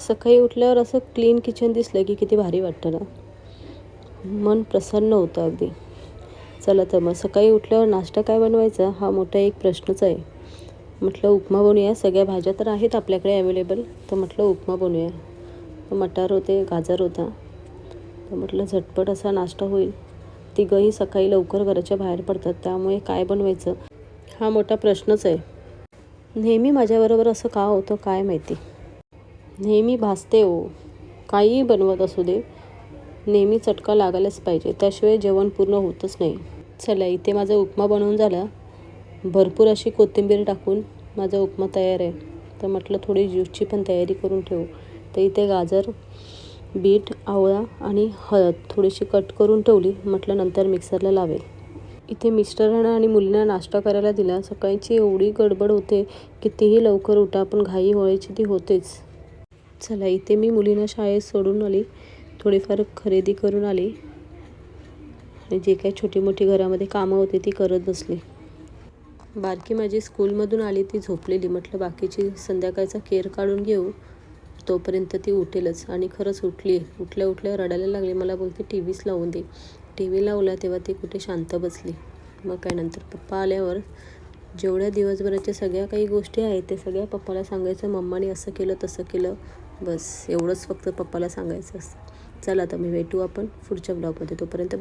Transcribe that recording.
सकाळी उठल्यावर असं क्लीन किचन दिसलं की किती भारी वाटतं ना. मन प्रसन्न होतं अगदी. चला तर मग सकाळी उठल्यावर नाश्ता काय बनवायचा? हा मोठा एक प्रश्नच आहे. म्हटलं उपमा बनवूया. सगळ्या भाज्या तर आहेत आपल्याकडे अवेलेबल तर म्हटलं उपमा बनवूया. तर मटार होते गाजर होता. तर म्हटलं झटपट असा नाश्ता होईल. तिघंही सकाळी लवकर घराच्या बाहेर पडतात. त्यामुळे काय बनवायचं? हा मोठा प्रश्नच आहे. नेहमी माझ्याबरोबर असं का होतं काय माहिती? नेहमी भासते हो काहीही बनवत असू दे नेहमी चटका लागायलाच पाहिजे. त्याशिवाय जेवण पूर्ण होतच नाही. चला इथे माझा उपमा बनवून झाला. भरपूर अशी कोथिंबीर टाकून माझा उपमा तयार आहे. तर म्हटलं थोडी ज्यूसची पण तयारी करून ठेवू. तर इथे गाजर बीट आवळा आणि हळद थोडीशी कट करून ठेवली. म्हटलं नंतर मिक्सरला लावेल. इथे मिस्टरांना आणि मुलींना नाश्ता करायला दिला. सकाळची एवढी गडबड होते कितीही लवकर उठा पण घाई व्हायची ती होतेच. चला इथे मी मुलींना शाळेत सोडून आली. थोडीफार खरेदी करून आली. आणि जे काही छोटी मोठी घरामध्ये कामं होती ती करत बसली. बारकी माझी स्कूलमधून आली ती झोपलेली. म्हटलं बाकीची संध्याकाळचा केअर काढून घेऊ. तोपर्यंत ती उठेलच. आणि खरंच उठली. उठल्या उठल्या रडायला लागली. मला बोलते टी व्हीच लावून दे. टी व्ही लावला तेव्हा ती कुठे शांत बसली. मग काय नंतर पप्पा आल्यावर जेवढ्या दिवसभराच्या सगळ्या काही गोष्टी आहेत ते सगळ्या पप्पाला सांगायचं मम्माने असं केलं तसं केलं. बस एवढंच फक्त पप्पाला सांगायचं असतं. चला आता मी भेटू आपण पुढच्या ब्लॉगमध्ये तोपर्यंत